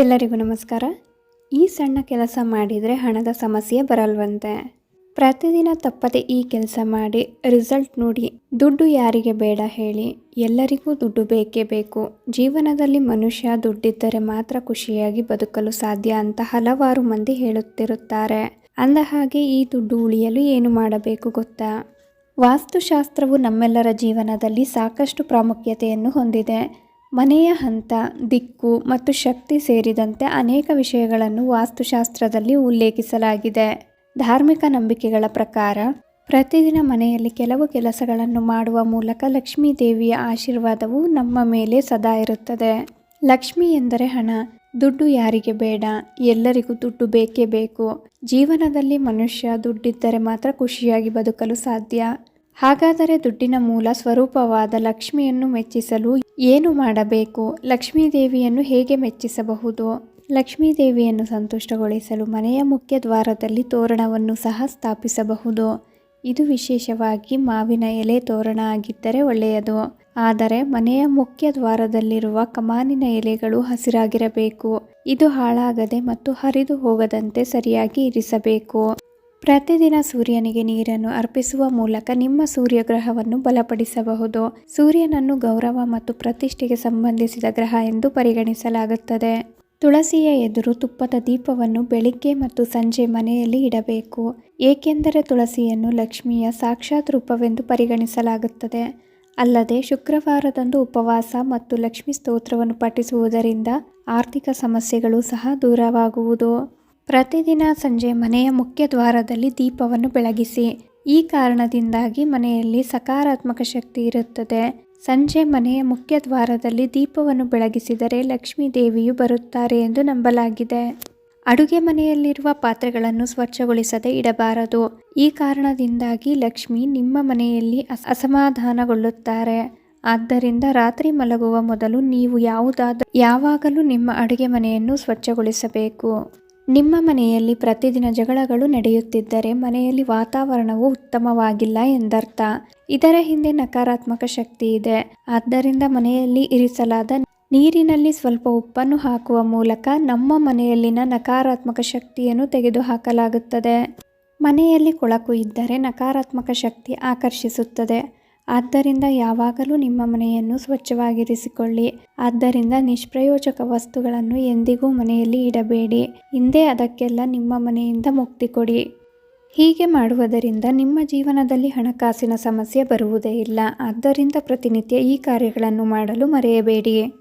ಎಲ್ಲರಿಗೂ ನಮಸ್ಕಾರ. ಈ ಸಣ್ಣ ಕೆಲಸ ಮಾಡಿದರೆ ಹಣದ ಸಮಸ್ಯೆ ಬರಲ್ವಂತೆ. ಪ್ರತಿದಿನ ತಪ್ಪದೆ ಈ ಕೆಲಸ ಮಾಡಿ ರಿಸಲ್ಟ್ ನೋಡಿ ದುಡ್ಡು ಯಾರಿಗೆ ಬೇಡ ಹೇಳಿ, ಎಲ್ಲರಿಗೂ ದುಡ್ಡು ಬೇಕೇ ಬೇಕು. ಜೀವನದಲ್ಲಿ ಮನುಷ್ಯ ದುಡ್ಡಿದ್ದರೆ ಮಾತ್ರ ಖುಷಿಯಾಗಿ ಬದುಕಲು ಸಾಧ್ಯ ಅಂತ ಹಲವಾರು ಮಂದಿ ಹೇಳುತ್ತಿರುತ್ತಾರೆ. ಅಂದ ಹಾಗೆ ಈ ದುಡ್ಡು ಉಳಿಯಲು ಏನು ಮಾಡಬೇಕು ಗೊತ್ತಾ? ವಾಸ್ತುಶಾಸ್ತ್ರವು ನಮ್ಮೆಲ್ಲರ ಜೀವನದಲ್ಲಿ ಸಾಕಷ್ಟು ಪ್ರಾಮುಖ್ಯತೆಯನ್ನು ಹೊಂದಿದೆ. ಮನೆಯ ಹಂತ, ದಿಕ್ಕು ಮತ್ತು ಶಕ್ತಿ ಸೇರಿದಂತೆ ಅನೇಕ ವಿಷಯಗಳನ್ನು ವಾಸ್ತುಶಾಸ್ತ್ರದಲ್ಲಿ ಉಲ್ಲೇಖಿಸಲಾಗಿದೆ. ಧಾರ್ಮಿಕ ನಂಬಿಕೆಗಳ ಪ್ರಕಾರ, ಪ್ರತಿದಿನ ಮನೆಯಲ್ಲಿ ಕೆಲವು ಕೆಲಸಗಳನ್ನು ಮಾಡುವ ಮೂಲಕ ಲಕ್ಷ್ಮೀ ದೇವಿಯ ಆಶೀರ್ವಾದವು ನಮ್ಮ ಮೇಲೆ ಸದಾ ಇರುತ್ತದೆ. ಲಕ್ಷ್ಮಿ ಎಂದರೆ ಹಣ, ದುಡ್ಡು ಯಾರಿಗೆ ಬೇಡ, ಎಲ್ಲರಿಗೂ ದುಡ್ಡು ಬೇಕೇ ಬೇಕು. ಜೀವನದಲ್ಲಿ ಮನುಷ್ಯ ದುಡ್ಡಿದ್ದರೆ ಮಾತ್ರ ಖುಷಿಯಾಗಿ ಬದುಕಲು ಸಾಧ್ಯ. ಹಾಗಾದರೆ ದುಡ್ಡಿನ ಮೂಲ ಸ್ವರೂಪವಾದ ಲಕ್ಷ್ಮಿಯನ್ನು ಮೆಚ್ಚಿಸಲು ಏನು ಮಾಡಬೇಕು? ಲಕ್ಷ್ಮೀದೇವಿಯನ್ನು ಹೇಗೆ ಮೆಚ್ಚಿಸಬಹುದು? ಲಕ್ಷ್ಮೀದೇವಿಯನ್ನು ಸಂತುಷ್ಟಗೊಳಿಸಲು ಮನೆಯ ಮುಖ್ಯ ದ್ವಾರದಲ್ಲಿ ತೋರಣವನ್ನು ಸಹ ಸ್ಥಾಪಿಸಬಹುದು. ಇದು ವಿಶೇಷವಾಗಿ ಮಾವಿನ ಎಲೆ ತೋರಣ ಆಗಿದ್ದರೆ ಒಳ್ಳೆಯದು. ಆದರೆ ಮನೆಯ ಮುಖ್ಯ ದ್ವಾರದಲ್ಲಿರುವ ಕಮಾನಿನ ಎಲೆಗಳು ಹಸಿರಾಗಿರಬೇಕು. ಇದು ಹಾಳಾಗದೆ ಮತ್ತು ಹರಿದು ಹೋಗದಂತೆ ಸರಿಯಾಗಿ ಇರಿಸಬೇಕು. ಪ್ರತಿದಿನ ಸೂರ್ಯನಿಗೆ ನೀರನ್ನು ಅರ್ಪಿಸುವ ಮೂಲಕ ನಿಮ್ಮ ಸೂರ್ಯಗ್ರಹವನ್ನು ಬಲಪಡಿಸಬಹುದು. ಸೂರ್ಯನನ್ನು ಗೌರವ ಮತ್ತು ಪ್ರತಿಷ್ಠೆಗೆ ಸಂಬಂಧಿಸಿದ ಗ್ರಹ ಎಂದು ಪರಿಗಣಿಸಲಾಗುತ್ತದೆ. ತುಳಸಿಯ ಎದುರು ತುಪ್ಪದ ದೀಪವನ್ನು ಬೆಳಿಗ್ಗೆ ಮತ್ತು ಸಂಜೆ ಮನೆಯಲ್ಲಿ ಇಡಬೇಕು. ಏಕೆಂದರೆ ತುಳಸಿಯನ್ನು ಲಕ್ಷ್ಮಿಯ ಸಾಕ್ಷಾತ್ ರೂಪವೆಂದು ಪರಿಗಣಿಸಲಾಗುತ್ತದೆ. ಅಲ್ಲದೆ ಶುಕ್ರವಾರದಂದು ಉಪವಾಸ ಮತ್ತು ಲಕ್ಷ್ಮಿ ಸ್ತೋತ್ರವನ್ನು ಪಠಿಸುವುದರಿಂದ ಆರ್ಥಿಕ ಸಮಸ್ಯೆಗಳು ಸಹ ದೂರವಾಗುವುದು. ಪ್ರತಿದಿನ ಸಂಜೆ ಮನೆಯ ಮುಖ್ಯ ದ್ವಾರದಲ್ಲಿ ದೀಪವನ್ನು ಬೆಳಗಿಸಿ. ಈ ಕಾರಣದಿಂದಾಗಿ ಮನೆಯಲ್ಲಿ ಸಕಾರಾತ್ಮಕ ಶಕ್ತಿ ಇರುತ್ತದೆ. ಸಂಜೆ ಮನೆಯ ಮುಖ್ಯ ದ್ವಾರದಲ್ಲಿ ದೀಪವನ್ನು ಬೆಳಗಿಸಿದರೆ ಲಕ್ಷ್ಮೀ ದೇವಿಯು ಬರುತ್ತಾರೆ ಎಂದು ನಂಬಲಾಗಿದೆ. ಅಡುಗೆ ಮನೆಯಲ್ಲಿರುವ ಪಾತ್ರೆಗಳನ್ನು ಸ್ವಚ್ಛಗೊಳಿಸದೆ ಇಡಬಾರದು. ಈ ಕಾರಣದಿಂದಾಗಿ ಲಕ್ಷ್ಮಿ ನಿಮ್ಮ ಮನೆಯಲ್ಲಿ ಅಸಮಾಧಾನಗೊಳ್ಳುತ್ತಾರೆ. ಆದ್ದರಿಂದ ರಾತ್ರಿ ಮಲಗುವ ಮೊದಲು ನೀವು ಯಾವುದಾದ, ಯಾವಾಗಲೂ ನಿಮ್ಮ ಅಡುಗೆ ಮನೆಯನ್ನು ಸ್ವಚ್ಛಗೊಳಿಸಬೇಕು. ನಿಮ್ಮ ಮನೆಯಲ್ಲಿ ಪ್ರತಿದಿನ ಜಗಳಗಳು ನಡೆಯುತ್ತಿದ್ದರೆ ಮನೆಯಲ್ಲಿ ವಾತಾವರಣವು ಉತ್ತಮವಾಗಿಲ್ಲ ಎಂದರ್ಥ. ಇದರ ಹಿಂದೆ ನಕಾರಾತ್ಮಕ ಶಕ್ತಿ ಇದೆ. ಆದ್ದರಿಂದ ಮನೆಯಲ್ಲಿ ಇರಿಸಲಾದ ನೀರಿನಲ್ಲಿ ಸ್ವಲ್ಪ ಉಪ್ಪನ್ನು ಹಾಕುವ ಮೂಲಕ ನಮ್ಮ ಮನೆಯಲ್ಲಿನ ನಕಾರಾತ್ಮಕ ಶಕ್ತಿಯನ್ನು ತೆಗೆದುಹಾಕಲಾಗುತ್ತದೆ. ಮನೆಯಲ್ಲಿ ಕೊಳಕು ಇದ್ದರೆ ನಕಾರಾತ್ಮಕ ಶಕ್ತಿ ಆಕರ್ಷಿಸುತ್ತದೆ. ಆದ್ದರಿಂದ ಯಾವಾಗಲೂ ನಿಮ್ಮ ಮನೆಯನ್ನು ಸ್ವಚ್ಛವಾಗಿರಿಸಿಕೊಳ್ಳಿ. ಆದ್ದರಿಂದ ನಿಷ್ಪ್ರಯೋಜಕ ವಸ್ತುಗಳನ್ನು ಎಂದಿಗೂ ಮನೆಯಲ್ಲಿ ಇಡಬೇಡಿ. ಹಿಂದೆ ಅದಕ್ಕೆಲ್ಲ ನಿಮ್ಮ ಮನೆಯಿಂದ ಮುಕ್ತಿ ಕೊಡಿ. ಹೀಗೆ ಮಾಡುವುದರಿಂದ ನಿಮ್ಮ ಜೀವನದಲ್ಲಿ ಹಣಕಾಸಿನ ಸಮಸ್ಯೆ ಬರುವುದೇ ಇಲ್ಲ. ಆದ್ದರಿಂದ ಪ್ರತಿನಿತ್ಯ ಈ ಕಾರ್ಯಗಳನ್ನು ಮಾಡಲು ಮರೆಯಬೇಡಿ.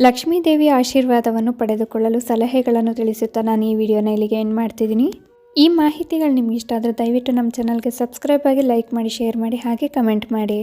ಲಕ್ಷ್ಮೀದೇವಿ ಆಶೀರ್ವಾದವನ್ನು ಪಡೆದುಕೊಳ್ಳಲು ಸಲಹೆಗಳನ್ನು ತಿಳಿಸುತ್ತಾ ನಾನು ಈ ವಿಡಿಯೋನ ಇಲ್ಲಿಗೆ ಏನು ಮಾಡ್ತಿದ್ದೀನಿ. ಈ ಮಾಹಿತಿಗಳು ನಿಮ್ಗೆ ಇಷ್ಟ ಆದರೆ ದಯವಿಟ್ಟು ನಮ್ಮ ಚಾನಲ್ಗೆ ಸಬ್ಸ್ಕ್ರೈಬ್ ಆಗಿ ಲೈಕ್ ಮಾಡಿ ಶೇರ್ ಮಾಡಿ, ಹಾಗೆ ಕಮೆಂಟ್ ಮಾಡಿ.